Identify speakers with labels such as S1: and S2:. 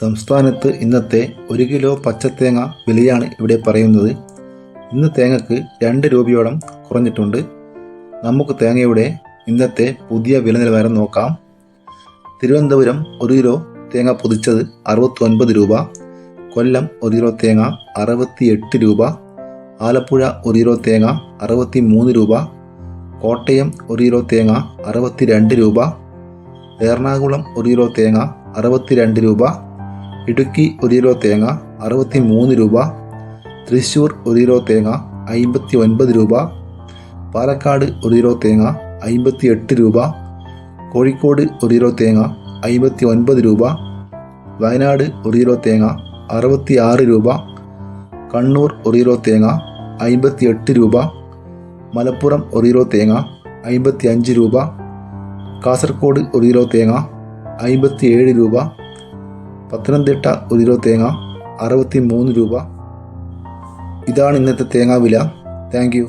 S1: സംസ്ഥാനത്ത് ഇന്നത്തെ ഒരു കിലോ പച്ചത്തേങ്ങ വിലയാണ് ഇവിടെ പറയുന്നത്. ഇന്ന് തേങ്ങക്ക് രണ്ട് രൂപയോളം കുറഞ്ഞിട്ടുണ്ട്. നമുക്ക് തേങ്ങയുടെ ഇന്നത്തെ പുതിയ വില നിലവാരം നോക്കാം. തിരുവനന്തപുരം ഒരു കിലോ തേങ്ങ പൊതിച്ചത് അറുപത്തി ഒൻപത് രൂപ. കൊല്ലം ഒരു കിലോ തേങ്ങ അറുപത്തി എട്ട് രൂപ. ആലപ്പുഴ ഒരു കിലോ തേങ്ങ അറുപത്തി മൂന്ന് രൂപ. കോട്ടയം ഒരു കിലോ തേങ്ങ അറുപത്തി രണ്ട് രൂപ. എറണാകുളം ഒരു കിലോ തേങ്ങ അറുപത്തി രണ്ട് രൂപ. ഇടുക്കി ഒരു കിലോ തേങ്ങ അറുപത്തി മൂന്ന് രൂപ. തൃശ്ശൂർ ഒരു കിലോ തേങ്ങ അമ്പത്തി ഒൻപത് രൂപ. പാലക്കാട് ഒരു കിലോ തേങ്ങ അമ്പത്തി എട്ട് രൂപ. കോഴിക്കോട് ഒരു കിലോ തേങ്ങ അമ്പത്തി ഒൻപത് രൂപ. വയനാട് ഒരു കിലോ തേങ്ങ അറുപത്തി ആറ് രൂപ. കണ്ണൂർ ഒരു കിലോ തേങ്ങ അമ്പത്തി എട്ട് രൂപ. മലപ്പുറം ഒരു കിലോ തേങ്ങ അമ്പത്തി അഞ്ച് രൂപ. കാസർഗോഡ് ഒരു കിലോ തേങ്ങ അമ്പത്തി ഏഴ് രൂപ. പത്തനംതിട്ട ഒരു കിലോ തേങ്ങ അറുപത്തി മൂന്ന് രൂപ. ഇതാണ് ഇന്നത്തെ തേങ്ങാ വില. Thank you